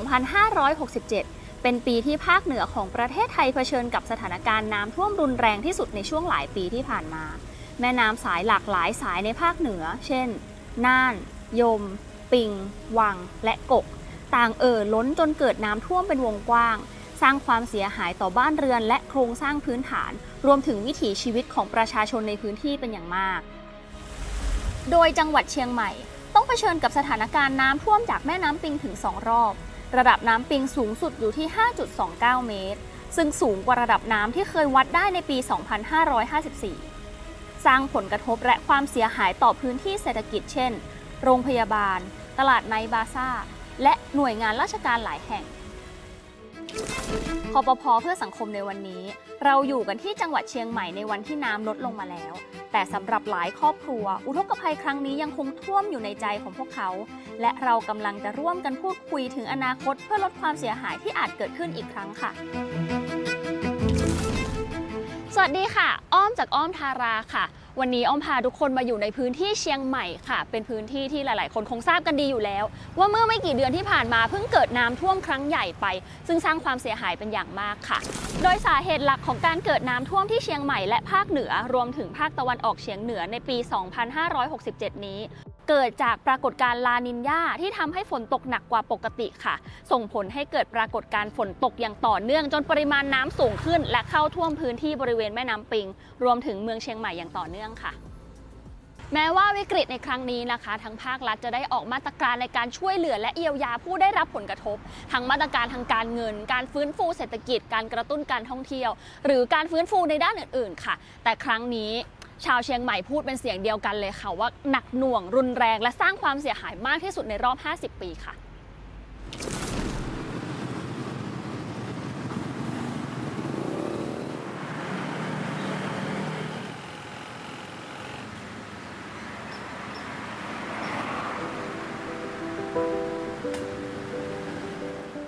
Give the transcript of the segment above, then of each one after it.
2567 เป็นปีที่ภาคเหนือของประเทศไทยเผชิญกับสถานการณ์น้ำท่วมรุนแรงที่สุดในช่วงหลายปีที่ผ่านมา แม่น้ำสายหลากหลายสายในภาคเหนือ เช่น น่าน ยม ปิง วัง และกก ต่างเอ่อล้นจนเกิดน้ำท่วมเป็นวงกว้าง สร้างความเสียหายต่อบ้านเรือนและโครงสร้างพื้นฐาน รวมถึงวิถีชีวิตของประชาชนในพื้นที่เป็นอย่างมาก โดยจังหวัดเชียงใหม่ต้องเผชิญกับสถานการณ์น้ำท่วมจากแม่น้ำปิงถึง 2 รอบ ระดับน้ำปิงสูงสุดอยู่ที่ 5.29 เมตร ซึ่งสูงกว่าระดับน้ำที่เคยวัดได้ในปี 2554 สร้างผลกระทบและความเสียหายต่อพื้นที่เศรษฐกิจเช่น โรงพยาบาล ตลาดไนบาซ่า และหน่วยงานราชการหลายแห่ง คอปพเพื่อสังคมในวันนี้ เราอยู่กันที่จังหวัดเชียงใหม่ในวันที่น้ำลดลงมาแล้ว แต่สำหรับหลายครอบครัว อุทกภัยครั้งนี้ยังคงท่วมอยู่ในใจของพวกเขา และเรากำลังจะร่วมกันพูดคุยถึงอนาคตเพื่อลดความเสียหายที่อาจเกิดขึ้นอีกครั้งค่ะ สวัสดีค่ะ อ้อมจากอ้อมทาราค่ะ วันนี้อ้อมพาทุกคนมาอยู่ในพื้นที่เชียงใหม่ค่ะ เป็นพื้นที่ที่หลาย ๆ คนคงทราบกันดีอยู่แล้ว ว่าเมื่อไม่กี่เดือนที่ผ่านมาเพิ่งเกิดน้ำท่วมครั้งใหญ่ไป ซึ่งสร้างความเสียหายเป็นอย่างมากค่ะ โดยสาเหตุหลักของการเกิดน้ำท่วมที่เชียงใหม่และภาคเหนือรวมถึงภาคตะวันออกเฉียงเหนือในปี 2567 นี้ เกิดจากปรากฏการณ์ลานินญาที่ทำให้ฝนตกหนักกว่าปกติค่ะ ส่งผลให้เกิดปรากฏการณ์ฝนตกอย่างต่อเนื่องจนปริมาณน้ำสูงขึ้น และเข้าท่วมพื้นที่บริเวณแม่น้ำปิง รวมถึงเมืองเชียงใหม่อย่างต่อเนื่องค่ะแม้ว่าวิกฤตในครั้งนี้นะคะทั้งภาครัฐจะได้ออกมาตรการในการช่วยเหลือและเยียวยาผู้ได้รับผลกระทบ ทั้งมาตรการทางการเงิน การฟื้นฟูเศรษฐกิจ การกระตุ้นการท่องเที่ยว หรือการฟื้นฟูในด้านอื่น ๆ ค่ะ แต่ครั้งนี้ ชาวเชียงใหม่พูดเป็นเสียงเดียวกันเลยค่ะ ว่าหนักหน่วงรุนแรง และสร้างความเสียหายมากที่สุดในรอบ 50 ปีค่ะ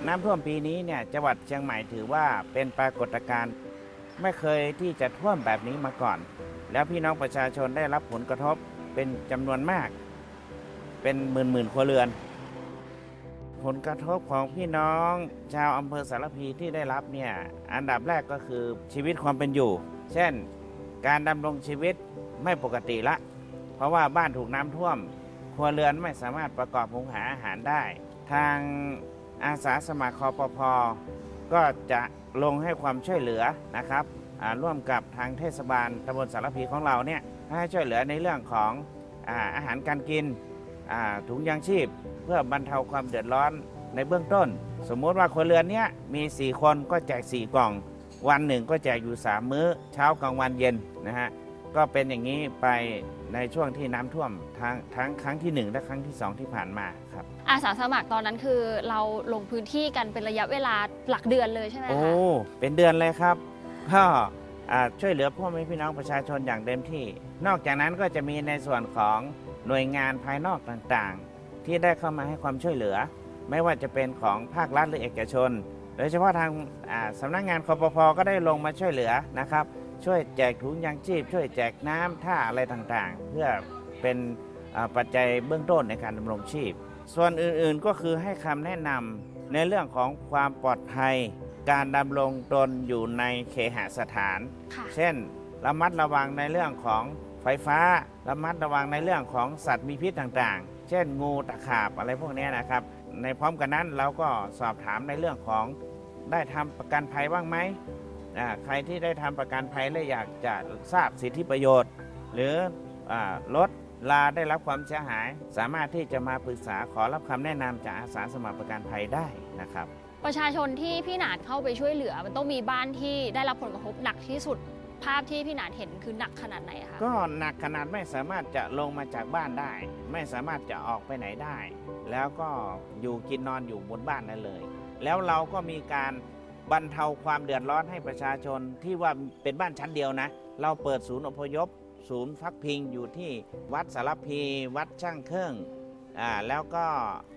น้ำท่วมปีนี้เนี่ยจังหวัดเชียงใหม่ถือว่าเป็นปรากฏการณ์ไม่เคยที่จะท่วมแบบนี้มาก่อน แล้วพี่น้องประชาชนได้รับผลกระทบเป็นจำนวนมาก เป็นหมื่นหมื่นครัวเรือน ผลกระทบของพี่น้องชาวอำเภอสารพีที่ได้รับเนี่ยอันดับแรกก็คือชีวิตความเป็นอยู่ เช่น การดำรงชีวิตไม่ปกติละ เพราะว่าบ้านถูกน้ำท่วม ครัวเรือนไม่สามารถประกอบหุงหาอาหารได้ ทางอาสาสมัครคอปพก็จะลงให้ความช่วยเหลือนะครับ ร่วมกับทางเทศบาลตำบลสารพีของเราเนี่ยให้ช่วยเหลือในเรื่องของอาอาหารการกินอ่าถุงยางชีพ เพื่อบรรเทาความเดือดร้อนในเบื้องต้น สมมุติว่าครัวเรือนเนี้ยมี 4 คนก็แจก 4 กล่อง วันหนึ่งก็แจกอยู่ 3 มื้อ เช้ากลางวันเย็นนะฮะก็เป็นอย่างนี้ไปในช่วงที่น้ำท่วมทั้งทั้งครั้งที่ 1 และครั้งที่ 2 ที่ผ่านมาครับอาสาสมัครตอนนั้นคือเราลงพื้นที่กันเป็นระยะเวลาหลักเดือนเลยใช่ไหมโอ้คะเป็นเดือนเลยครับ ก็อ่าช่วยเหลือพ่อแม่พี่น้องประชาชนอย่างเต็มที่ นอกจากนั้นก็จะมีในส่วนของหน่วยงานภายนอกต่างๆ ที่ได้เข้ามาให้ความช่วยเหลือ ไม่ว่าจะเป็นของภาครัฐหรือเอกชน โดยเฉพาะทางสำนักงานคอปพก็ได้ลงมาช่วยเหลือนะครับ ช่วยแจกถุงยางชีพ ช่วยแจกน้ำท่าอะไรต่างๆ เพื่อเป็นปัจจัยเบื้องต้นในการดำรงชีพ ส่วนอื่นๆก็คือให้คำแนะนำในเรื่องของความปลอดภัย การดำรงตนอยู่ในเคหสถานค่ะเช่น ระมัดระวังในเรื่องของไฟฟ้า ระมัดระวังในเรื่องของสัตว์มีพิษต่างๆ เช่น งูตะขาบอะไรพวกนี้นะครับ ในพร้อมกันนั้นเราก็สอบถามในเรื่องของได้ทำประกันภัยบ้างไหมอ่าใครที่ได้ทำประกันภัยและอยากจะทราบสิทธิประโยชน์ หรืออาลดลาได้รับความเสียหาย สามารถที่จะมาปรึกษาขอรับคำแนะนำจากอาสาสมัครประกันภัยได้นะครับ ประชาชนที่พี่หนาดเข้าไปช่วยเหลือ มันต้องมีบ้านที่ได้รับผลกระทบหนักที่สุด ภาพที่พี่หนาดเห็นคือหนักขนาดไหนคะก็หนักขนาดไม่สามารถจะลงมาจากบ้านได้ ไม่สามารถจะออกไปไหนได้ แล้วก็อยู่กินนอนอยู่บนบ้านนั่นเลย แล้วเราก็มีการบรรเทาความเดือดร้อนให้ประชาชนที่ว่าเป็นบ้านชั้นเดียวนะ เราเปิดศูนย์อพยพ ศูนย์พักพิงอยู่ที่วัดสารพี วัดช่างเครื่อง อ่าแล้วก็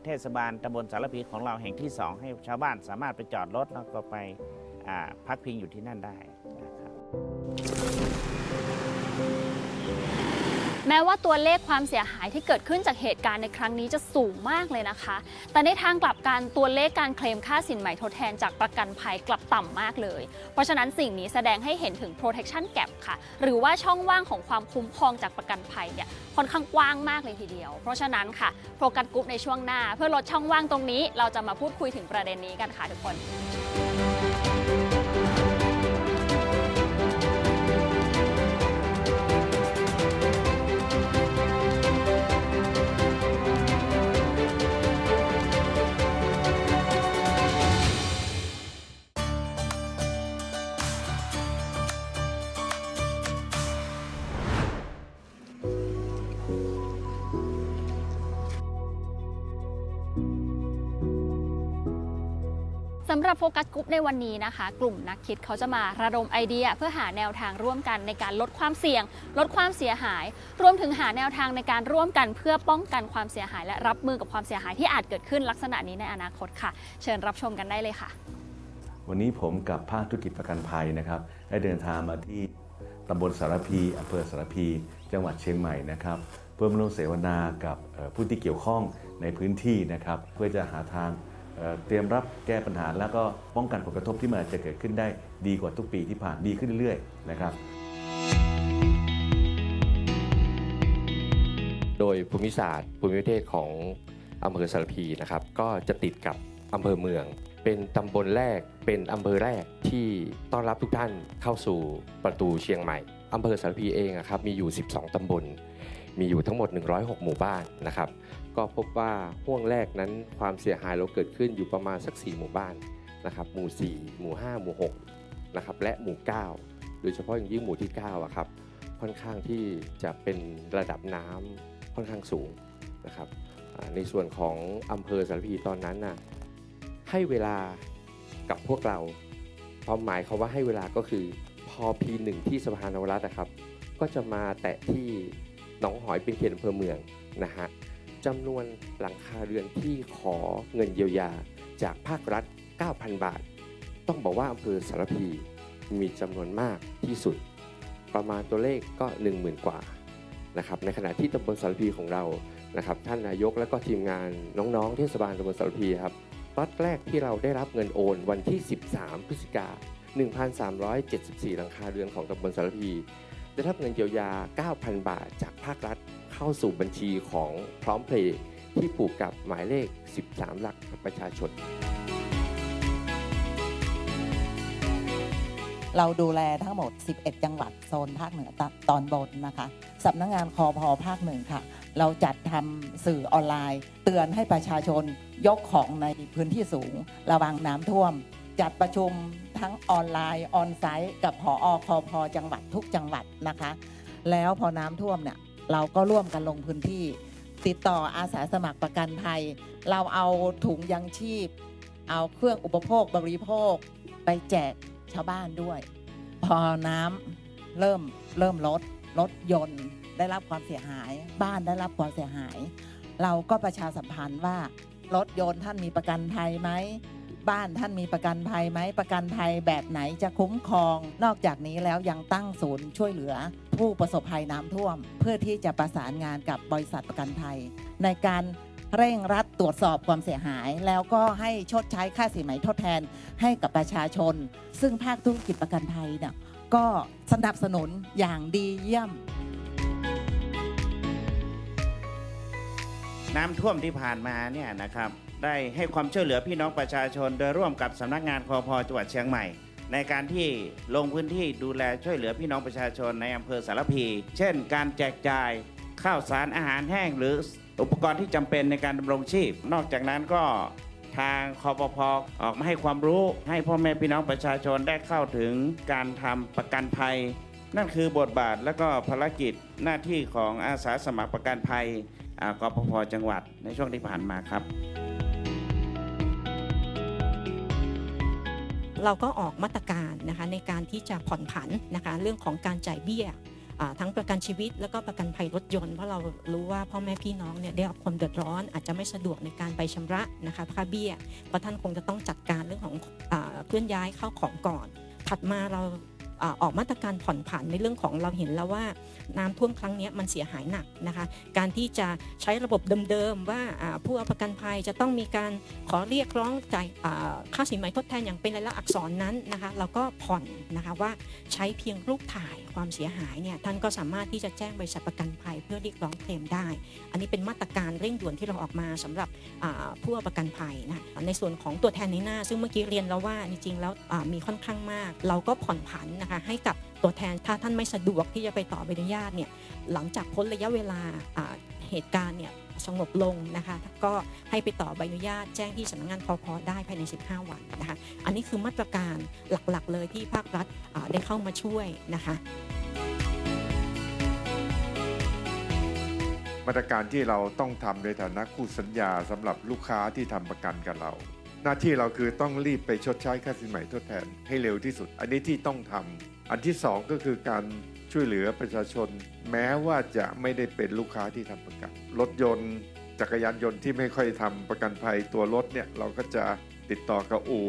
เทศบาลตำบลสารพีของเราแห่งที่สองให้ชาวบ้านสามารถไปจอดรถแล้วก็ไปอ่าพักพิงอยู่ที่นั่นได้นะครับ แม้ว่าตัวเลขความเสียหายที่เกิดขึ้นจากเหตุการณ์ในครั้งนี้จะสูงมากเลยนะคะ แต่ในทางกลับกันตัวเลขการเคลมค่าสินใหม่ทดแทนจากประกันภัยกลับต่ำมากเลย เพราะฉะนั้นสิ่งนี้แสดงให้เห็นถึง protection gap ค่ะ หรือว่าช่องว่างของความคุ้มครองจากประกันภัยเนี่ยค่อนข้างกว้างมากเลยทีเดียว เพราะฉะนั้นค่ะโฟกัสกรุ๊ปในช่วงหน้า เพื่อลดช่องว่างตรงนี้ เราจะมาพูดคุยถึงประเด็นนี้กันค่ะทุกคน หรับโฟกัสกรุ๊ปในวันนี้นะคะ กลุ่มนักคิดเขาจะมาระดมไอเดีย เพื่อหาแนวทางร่วมกันในการลดความเสี่ยง ลดความเสียหาย รวมถึงหาแนวทางในการร่วมกันเพื่อป้องกันความเสียหาย และรับมือกับความเสียหายที่อาจเกิดขึ้นลักษณะนี้ในอนาคตค่ะ เชิญรับชมกันได้เลยค่ะ วันนี้ผมกับภาคธุรกิจประกันภัยนะครับได้เดินทางมาที่ตำบลสารพีอำเภอสารพี จังหวัดเชียงใหม่นะครับเพื่อมาร่วมเสวนากับผู้ที่เกี่ยวข้องในพื้นที่นะครับ เพื่อจะหาทาง เตรียมรับแก้ปัญหาแล้วก็ป้องกันผลกระทบที่มันอาจจะเกิดขึ้นได้ดีกว่าทุกปีที่ผ่านดีขึ้นเรื่อยๆนะครับ โดยภูมิศาสตร์ภูมิประเทศของอำเภอสารพีนะครับ ก็จะติดกับอำเภอเมือง เป็นตำบลแรกเป็นอำเภอแรกที่ต้อนรับทุกท่านเข้าสู่ประตูเชียงใหม่อำเภอสารพีเองครับมีอยู่ 12 ตำบล มีอยู่ทั้งหมด 106 หมู่บ้านนะครับ ก็พบว่าห่วงแรกนั้นความเสียหายเราเกิดขึ้นอยู่ประมาณสัก 4 หมู่บ้านนะครับหมู่ 4 หมู่ 5 หมู่6นะครับและหมู่ 9 โดยเฉพาะอย่างยิ่งหมู่ที่9อะครับค่อนข้างที่จะเป็นระดับน้ำค่อนข้างสูงนะครับในส่วนของอำเภอสารพีตอนนั้นน่ะให้เวลากับพวกเราความหมายเขาว่าให้เวลาก็คือพอพีหนึ่งที่สะพานนวรัตน์นะครับ ก็จะมาแตะที่หนองหอยเป็นเขตอำเภอเมืองนะฮะ จำนวนหลังคาเรือนที่ขอเงินเยียวยาจากภาครัฐ 9,000 บาท ต้องบอกว่าอำเภอสารพีมีจำนวนมากที่สุด ประมาณตัวเลขก็ 10,000 กว่านะครับในขณะที่ตำบลสารพีของเรานะครับท่านนายกและก็ทีมงานน้องๆเทศบาลตำบลสารพีครับล็อตแรกที่เราได้รับเงินโอนวันที่ 13 พฤศจิกา1,374 หลังคาเรือนของตำบลสารพี ได้รับเงินเยียวยา 9,000 บาท จากภาครัฐเข้าสู่บัญชีของพร้อมเพลย์ที่ผูกกับหมายเลข 13 หลักประชาชน เราดูแลทั้งหมด 11 จังหวัดโซนภาคเหนือตอนบนนะคะสำนักงงานคอพอภาคหนึ่งค่ะ เราจัดทำสื่อออนไลน์ เตือนให้ประชาชนยกของในพื้นที่สูง ระวังน้ำท่วม จัดประชุม ทั้งออนไลน์ออนไซต์ กับผอคอพอจังหวัดทุกจังหวัดนะคะ แล้วพอน้ำท่วมเนี่ยเราก็ร่วมกันลงพื้นที่ ติดต่ออาสาสมัครประกันภัย เราเอาถุงยังชีพ เอาเครื่องอุปโภคบริโภค ไปแจกชาวบ้านด้วย พอน้ำเริ่มเริ่มลดรถยนต์ได้รับความเสียหาย บ้านได้รับความเสียหาย เราก็ประชาสัมพันธ์ว่ารถยนต์ท่านมีประกันภัยไหม บ้านท่านมีประกันภัยไหมประกันภัยแบบไหนจะคุ้มครอง นอกจากนี้แล้วยังตั้งศูนย์ช่วยเหลือ ผู้ประสบภัยน้ำท่วม เพื่อที่จะประสานงานกับบริษัทประกันภัย ในการเร่งรัดตรวจสอบความเสียหาย แล้วก็ให้ชดใช้ค่าสินไหมทดแทนให้กับประชาชน ซึ่งภาคธุรกิจประกันภัยเนี่ยก็สนับสนุนอย่างดีเยี่ยม น้ำท่วมที่ผ่านมาเนี่ยนะครับได้ให้ความช่วยเหลือพี่น้องประชาชน โดยร่วมกับสำนักงานคอพจังหวัดเชียงใหม่ ในการที่ลงพื้นที่ดูแลช่วยเหลือพี่น้องประชาชนในอำเภอสารพี เช่น การแจกจ่ายข้าวสารอาหารแห้ง หรืออุปกรณ์ที่จำเป็นในการดำรงชีพ นอกจากนั้นก็ทางคอปพออกมาให้ความรู้ให้พ่อแม่พี่น้องประชาชนได้เข้าถึงการทำประกันภัย นั่นคือบทบาทและก็ภารกิจหน้าที่ของอาสาสมัครประกันภัย กปพจังหวัดในช่วงที่ผ่านมาครับ เราก็ออกมาตรการนะคะในการที่จะผ่อนผันนะคะเรื่องของการจ่ายเบี้ยทั้งประกันชีวิตแล้วก็ประกันภัยรถยนต์เพราะเรารู้ว่าพ่อแม่พี่น้องเนี่ยได้รับความเดือดร้อน อาจจะไม่สะดวกในการไปชำระนะคะค่าเบี้ยเพราะท่านคงจะต้องจัดการเรื่องของอเคลื่อนย้ายเข้าของก่อน ถัดมาเรา ออกมาตรการผ่อนผันในเรื่องของเราเห็นแล้วว่าน้ำท่วมครั้งนี้มันเสียหายหนักนะคะ การที่จะใช้ระบบเดิมๆว่าผู้เอาประกันภัยจะต้องมีการขอเรียกร้องจ่ายค่าสินไหมทดแทนอย่างเป็นรายลักษณ์อักษรนั้นนะคะเราก็ผ่อนนะคะว่าใช้เพียงรูปถ่ายความเสียหายเนี่ยท่านก็สามารถที่จะแจ้งบริษัทประกันภัยเพื่อเรียกร้องเคลมได้ อันนี้เป็นมาตรการเร่งด่วนที่เราออกมาสำหรับผู้เอาประกันภัยนะในส่วนของตัวแทนในหน้า ซึ่งเมื่อกี้เรียนแล้วว่าจริงๆแล้วมีค่อนข้างมาก เราก็ผ่อนผันนะคะให้กับตัวแทนถ้าท่านไม่สะดวกที่จะไปต่อใบอนุญาตเนี่ยหลังจากพ้นระยะเวลาเหตุการณ์เนี่ยสงบลงนะคะก็ให้ไปต่อใบอนุญาตแจ้งที่สำนักงานคอพอได้ภายใน 15 วันนะคะอันนี้คือมาตรการหลักๆ เลยที่ภาครัฐได้เข้ามาช่วยนะคะมาตรการที่เราต้องทำในฐานะคู่สัญญาสำหรับลูกค้าที่ทำประกันกับเรา หน้าที่เราคือต้องรีบไปชดใช้ค่าสินใหม่ทดแทนให้เร็วที่สุด อันนี้ที่ต้องทำอันที่สองก็คือการช่วยเหลือประชาชน แม้ว่าจะไม่ได้เป็นลูกค้าที่ทำประกันรถยนต์จักรยานยนต์ที่ไม่ค่อยทำประกันภัยตัวรถเนี่ยเราก็จะติดต่อกับอู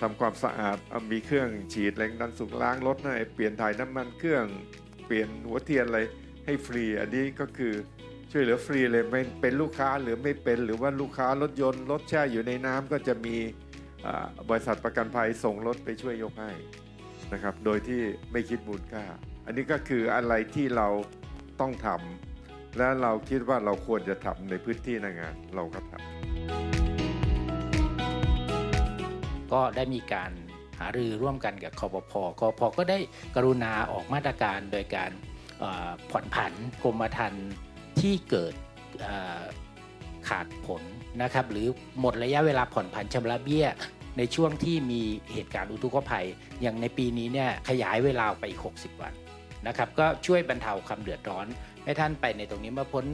ทำความสะอาดมีเครื่องฉีดแรงดันสูงล้างรถให้เปลี่ยนถ่ายน้ำมันเครื่องเปลี่ยนหัวเทียนอะไรให้ฟรี อันนี้ก็คือ ช่วยเหลือฟรีเลยไม่เป็นลูกค้าหรือไม่เป็น หรือว่าลูกค้ารถยนต์รถแช่อยู่ในน้ำก็จะมีบริษัทประกันภัยส่งรถไปช่วยยกให้นะครับโดยที่ไม่คิดมูลค่า อันนี้ก็คืออะไรที่เราต้องทำและเราคิดว่าเราควรจะทำในพื้นที่หนางานเราก็ทำก็ได้มีการหารือร่วมกันกับคอปพคอพก็ได้กรุณาออกมาตรการโดยการผ่อนผันกรมธรรม์ ที่เกิดขาดผลนะครับ หรือหมดระยะเวลาผ่อนผันชำระเบี้ย ในช่วงที่มีเหตุการณ์อุทกภัย อย่างในปีนี้เนี่ยขยายเวลาไปอีก 60 วันนะครับ ก็ช่วยบรรเทาความเดือดร้อน ให้ท่านไปในตรงนี้เมื่อพ้น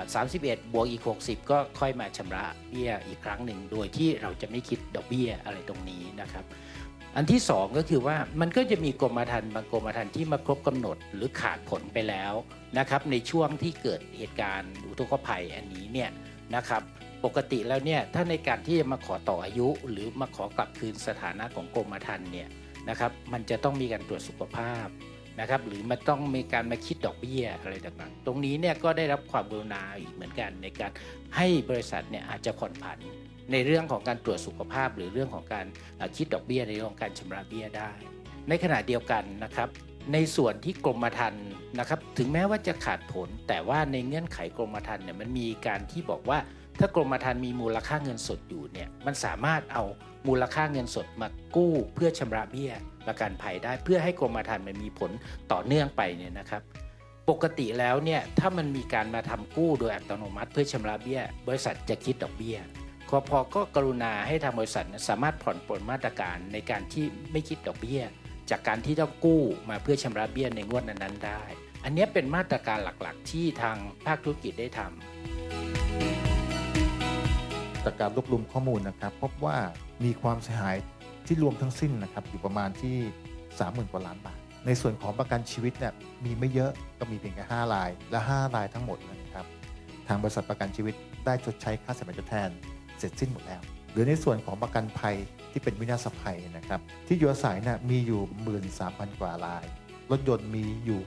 31 บวกอีก 60 ก็ค่อยมาชำระเบี้ยอีกครั้งหนึ่ง โดยที่เราจะไม่คิดดอกเบี้ยอะไรตรงนี้นะครับ อันที่2ก็คือว่ามันก็จะมีกรมธรรม์บางกรมธรรม์ที่มาครบกำหนดหรือขาดผลไปแล้วนะครับในช่วงที่เกิดเหตุการณ์อุทกภัยอันนี้เนี่ยนะครับปกติแล้วเนี่ยถ้าในการที่จะมาขอต่ออายุหรือมาขอกลับคืนสถานะของกรมธรรม์เนี่ยนะครับมันจะต้องมีการตรวจสุขภาพนะครับหรือมันต้องมีการมาคิดดอกเบี้ยอะไรต่างๆ ตรงนี้เนี่ยก็ได้รับความกรุณาอีกเหมือนกันในการให้บริษัทเนี่ยอาจจะผ่อนผัน ในเรื่องของการตรวจสุขภาพ หรือเรื่องของการคิดดอกเบี้ยในเรื่องของการชำระเบี้ยได้ ในขณะเดียวกันนะครับในส่วนที่กรมธรรม์นะครับถึงแม้ว่าจะขาดผล แต่ว่าในเงื่อนไขกรมธรรม์เนี่ยมันมีการที่บอกว่า ถ้ากรมธรรม์มีมูลค่าเงินสดอยู่เนี่ยมันสามารถเอามูลค่าเงินสดมากู้ เพื่อชำระเบี้ยประกันภัยได้ เพื่อให้กรมธรรม์มันมีผลต่อเนื่องไปเนี่ยนะครับ ปกติแล้วเนี่ยถ้ามันมีการมาทำกู้โดยอัตโนมัติ เพื่อชำระเบี้ย บริษัทจะคิดดอกเบี้ย คอพอก็กรุณาให้ทางบริษัทสามารถผ่อนปลนมาตรการในการที่ไม่คิดดอกเบี้ย จากการที่ต้องกู้มาเพื่อชำระเบี้ยในงวดนั้นๆได้ อันนี้เป็นมาตรการหลักๆ ที่ทางภาคธุรกิจได้ทำจากการรวบรวมข้อมูลนะครับ พบว่ามีความเสียหายที่รวมทั้งสิ้นนะครับอยู่ประมาณที่ 30,000กว่าล้านบาท ในส่วนของประกันชีวิตเนี่ยมีไม่เยอะก็มีเพียงแค่5ราย และ 5 รายทั้งหมดนะครับ ทางบริษัทประกันชีวิตได้ชดใช้ค่าเสียหายทดแทน เสร็จสิ้นหมดแล้วหรือในส่วนของประกันภัยที่เป็นวินาศภัยนะครับ ที่อยู่อาศัยนี่ยมีอยู่ 13,000 กว่าราย รถยนต์มีอยู่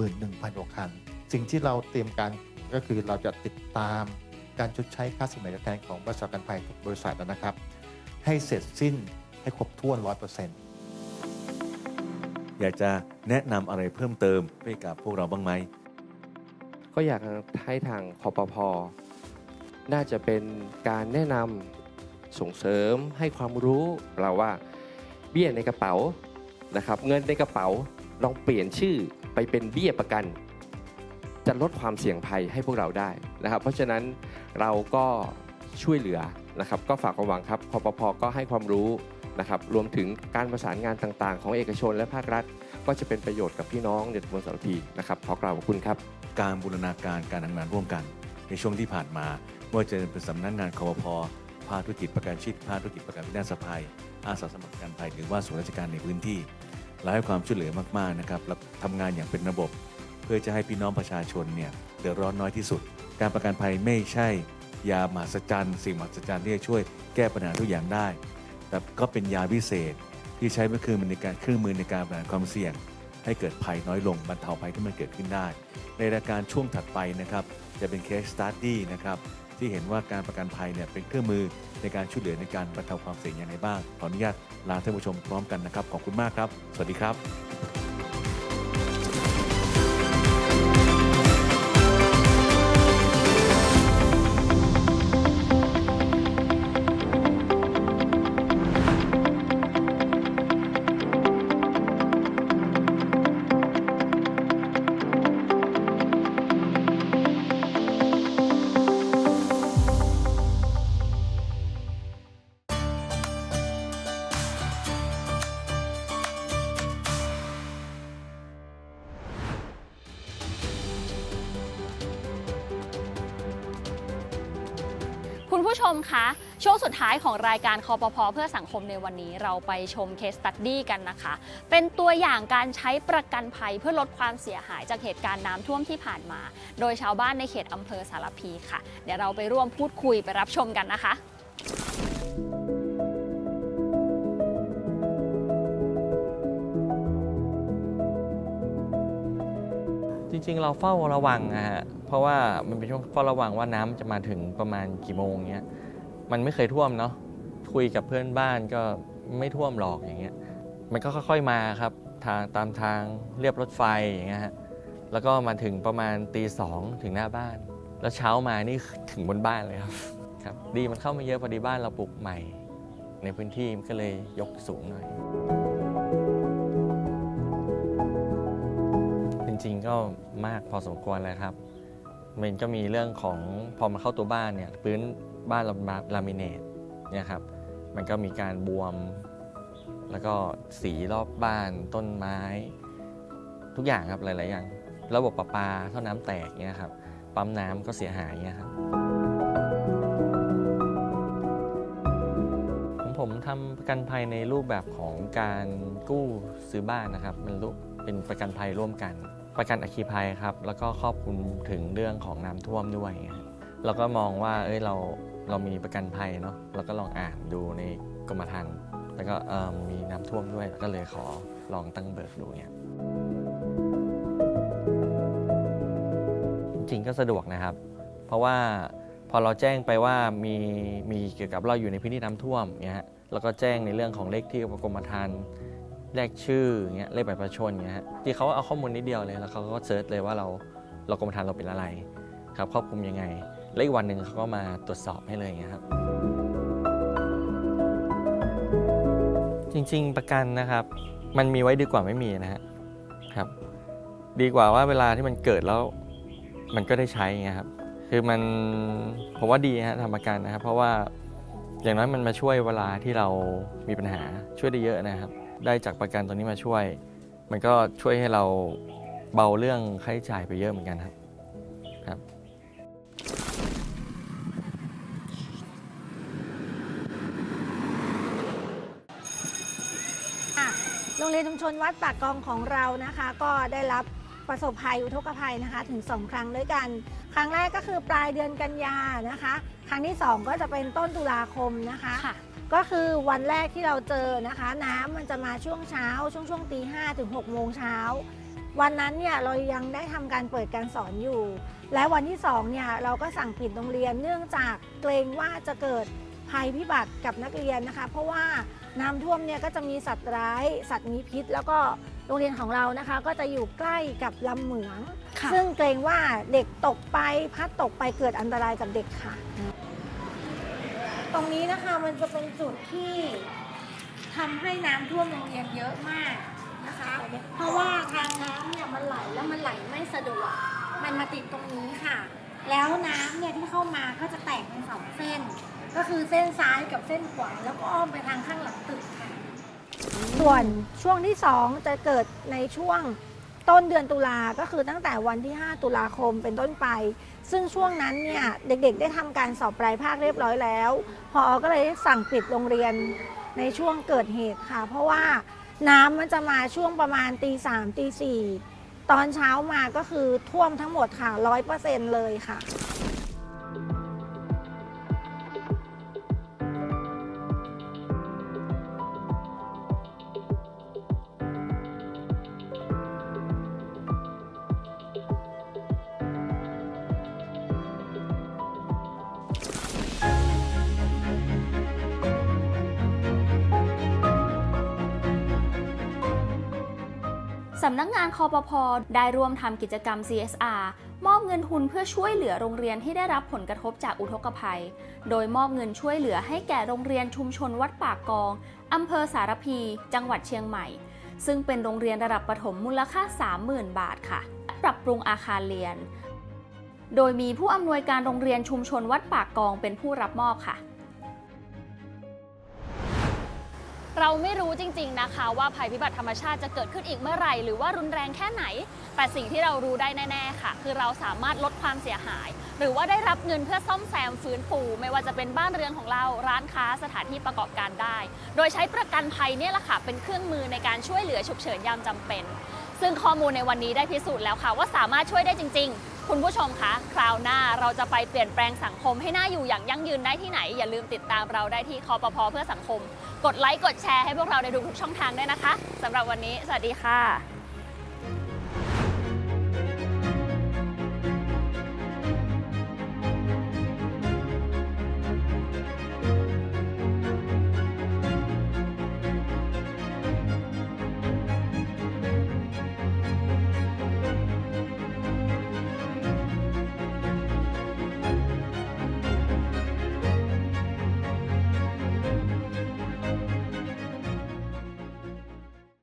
11,000กว่าคัน สิ่งที่เราเตรียมการก็คือเราจะติดตามการชดใช้ค่าสินไหมทดแทนของบริษัทประกันภัยทุกบริษัทนะครับ ให้เสร็จสิ้นให้ครบถ้วน 100%อยากจะแนะนำอะไรเพิ่มเติมให้กับพวกเราบ้างไหมก็อยากให้ทางคอปพ น่าจะเป็นการแนะนำส่งเสริมให้ความรู้เราว่าเบี้ยในกระเป๋านะครับ เงินในกระเป๋าลองเปลี่ยนชื่อไปเป็นเบี้ยประกัน จะลดความเสี่ยงภัยให้พวกเราได้นะครับ เพราะฉะนั้นเราก็ช่วยเหลือนะครับ ก็ฝากความหวังครับคอปพก็ให้ความรู้นะครับรวมถึงการประสานงานต่างๆ ของเอกชนและภาครัฐ ก็จะเป็นประโยชน์กับพี่น้องในตำบลสารพีนะครับขอกล่าวขอบคุณครับ การบูรณาการการทำงานร่วมกันในช่วงที่ผ่านมา ว่าจะเป็นสำนักงานคอปพภาคธุรกิจประกันชีพภาคธุรกิจประกันวินาศภัย อาสาสมัครประกันภัยหรือว่าส่วนราชการในพื้นที่เราให้ความช่วยเหลือมากๆนะครับและทำงานอย่างเป็นระบบ เพื่อจะให้พี่น้องประชาชนเนี่ยเดือดร้อนน้อยที่สุด การประกันภัยไม่ใช่ยามหัศจรรย์สิ่งมหัศจรรย์ที่จะช่วยแก้ปัญหาทุกอย่างได้ แต่ก็เป็นยาวิเศษที่ใช้เป็นเครื่องมือในการเครื่องมือในการบริหารความเสี่ยง ให้เกิดภัยน้อยลงบรรเทาภัยที่มันเกิดขึ้นได้ ในรายการช่วงถัดไปนะครับจะเป็น case study นะครับ ที่เห็นว่าการประกันภัยเนี่ยเป็นเครื่องมือในการช่วยเหลือในการบรรเทาความเสี่ยงอย่างไรบ้าง ขออนุญาตลาท่านผู้ชมพร้อมกันนะครับ ขอบคุณมากครับ สวัสดีครับ ท้ายของรายการคอปพเพื่อสังคมในวันนี้เราไปชมเคสตัดดี้กันนะคะ เป็นตัวอย่างการใช้ประกันภัยเพื่อลดความเสียหายจากเหตุการณ์น้ำท่วมที่ผ่านมา โดยชาวบ้านในเขตอำเภอสารพีค่ะ เดี๋ยวเราไปร่วมพูดคุยไปรับชมกันนะคะจริงๆ เราเฝ้าระวังนะฮะ เพราะว่ามันเป็นช่วงเฝ้าระวังว่าน้ำจะมาถึงประมาณกี่โมงเงี้ย มันไม่เคยท่วมเนาะคุยกับเพื่อนบ้านก็ไม่ท่วมหรอกอย่างเงี้ยมันก็ค่อยๆมาครับทางตามทางเรียบรถไฟอย่างเงี้ยฮะแล้วก็มาถึงประมาณตีสองถึงหน้าบ้าน แล้วเช้ามานี่ถึงบนบ้านเลยครับครับ ดีมันเข้ามาเยอะพอดีบ้านเราปลูกใหม่ ในพื้นที่มันก็เลยยกสูงหน่อย จริงๆก็มากพอสมควรเลยครับ มันก็มีเรื่องของพอมาเข้าตัวบ้านเนี่ยพื้น บ้านเรามาลามิเนตเนี่ยครับมันก็มีการบวม แล้วก็สีรอบบ้านต้นไม้ ทุกอย่างครับหลาย ๆ อย่าง ระบบประปาท่อน้ำแตกเนี่ยครับปั๊มน้ำก็เสียหายเนี่ยครับของผมทำประกันภัยในรูปแบบของการกู้ซื้อบ้านนะครับ มันเป็นประกันภัยร่วมกัน ประกันอัคคีภัยครับ แล้วก็ครอบคลุมถึงเรื่องของน้ำท่วมด้วยเงี้ยเราก็มองว่าเอ้ยเรา เรามีประกันภัยเนาะเราก็ลองอ่านดูในกรมธรรม์แล้วก็มีน้ำท่วมด้วยก็เลยขอลองตั้งเบิกดูเนี่ยจริงก็สะดวกนะครับ เพราะว่าพอเราแจ้งไปว่ามีมีเกี่ยวกับเราอยู่ในพื้นที่น้ำท่วมเนี่ยฮะแล้วก็แจ้งในเรื่องของเลขที่กรมธรรม์เลขชื่อเงี้ยเลขบัตรประชาชนเงี้ยฮะที่เขาเอาข้อมูลนิดเดียวเลยแล้วเขาก็เซิร์ชเลยว่าเราเรากรมธรรม์เราเป็นอะไรครับครอบคลุมยังไง แล้วอีกวันหนึ่งเขาก็มาตรวจสอบให้เลยอย่างเงี้ยครับ จริง ๆ ประกันนะครับ มันมีไว้ดีกว่าไม่มีนะฮะครับ ดีกว่าว่าเวลาที่มันเกิดแล้ว มันก็ได้ใช้ไงครับ คือมันผมว่าดีฮะทำประกันนะครับ เพราะว่าอย่างน้อยมันมาช่วยเวลาที่เรามีปัญหาช่วยได้เยอะนะครับ ได้จากประกันตัวนี้มาช่วย มันก็ช่วยให้เราเบาเรื่องค่าใช้จ่ายไปเยอะเหมือนกันครับครับ ชุมชนวัดปากกองของเรานะคะ ก็ได้รับประสบภัยอุทกภัยนะคะถึง 2 ครั้งด้วยกัน ครั้งแรกก็คือปลายเดือนกันยานะคะ ครั้งที่ 2 ก็จะเป็นต้นตุลาคมนะคะค่ะก็คือวันแรกที่เราเจอนะคะ น้ำมันจะมาช่วงเช้า ช่วงช่วงตีห้ถึง6โมงเช้าวันนั้นเนี่ยเรายังได้ทำการเปิดการสอนอยู่ และวันที่2เนี่ยเราก็สั่งปิดโรงเรียนเนื่องจากเกรงว่าจะเกิด ภัยพิบัติกับนักเรียนนะคะ เพราะว่าน้ำท่วมเนี่ยก็จะมีสัตว์ร้าย สัตว์มีพิษ แล้วก็โรงเรียนของเรานะคะ ก็จะอยู่ใกล้กับลำเหมือง ค่ะซึ่งเกรงว่าเด็กตกไปพัดตกไปเกิดอันตรายกับเด็กค่ะ ตรงนี้นะคะมันจะเป็นจุดที่ทำให้น้ำท่วมโรงเรียนเยอะมากนะคะ เพราะว่าทางน้ำเนี่ยมันไหลแล้วมันไหลไม่สะดวก มันมาติดตรงนี้ค่ะ แล้วน้ำเนี่ยที่เข้ามาก็จะแตกเป็นสองเส้น ก็คือเส้นซ้ายกับเส้นขวาแล้วก็อ้อมไปทางข้างหลังตึกค่ะ ส่วนช่วงที่ 2 จะเกิดในช่วงต้นเดือนตุลาก็คือตั้งแต่วันที่ 5 ตุลาคมเป็นต้นไป ซึ่งช่วงนั้นเนี่ยเด็กๆ ได้ทำการสอบปลายภาคเรียบร้อยแล้วพอก็เลยสั่งปิดโรงเรียนในช่วงเกิดเหตุค่ะ เพราะว่าน้ำมันจะมาช่วงประมาณตีสามตีสี่ตอนเช้ามาก็คือท่วมทั้งหมดค่ะร้อยเปอร์เซ็นต์เลยค่ะ สำนักงานคอปพได้ร่วมทำกิจกรรม CSR มอบเงินทุนเพื่อช่วยเหลือโรงเรียนที่ได้รับผลกระทบจากอุทกภัย โดยมอบเงินช่วยเหลือให้แก่โรงเรียนชุมชนวัดปากกองอำเภอสารพี จังหวัดเชียงใหม่ ซึ่งเป็นโรงเรียนระดับประถมมูลค่า 30,000 บาทค่ะ ปรับปรุงอาคารเรียน โดยมีผู้อำนวยการโรงเรียนชุมชนวัดปากกองเป็นผู้รับมอบค่ะ เราไม่รู้จริง ๆนะคะ ว่าภัยพิบัติธรรมชาติจะเกิดขึ้นอีกเมื่อไหร่ หรือว่ารุนแรงแค่ไหน แต่สิ่งที่เรารู้ได้แน่ๆค่ะ คือเราสามารถลดความเสียหาย หรือว่าได้รับเงินเพื่อซ่อมแซมฟื้นฟูไม่ว่าจะเป็นบ้านเรือนของเราร้านค้าสถานที่ประกอบการได้ โดยใช้ประกันภัยเนี่ยแหละค่ะเป็นเครื่องมือในการช่วยเหลือฉุกเฉินยามจำเป็น ซึ่งข้อมูลในวันนี้ได้พิสูจน์แล้วค่ะว่าสามารถช่วยได้จริง ๆ คุณผู้ชมคะ คราวหน้าเราจะไปเปลี่ยนแปลงสังคมให้น่าอยู่อย่างยั่งยืนได้ที่ไหน อย่าลืมติดตามเราได้ที่คอปพเพื่อสังคม กดไลค์กดแชร์ให้พวกเราในทุกๆช่องทางด้วยนะคะสำหรับวันนี้ สวัสดีค่ะ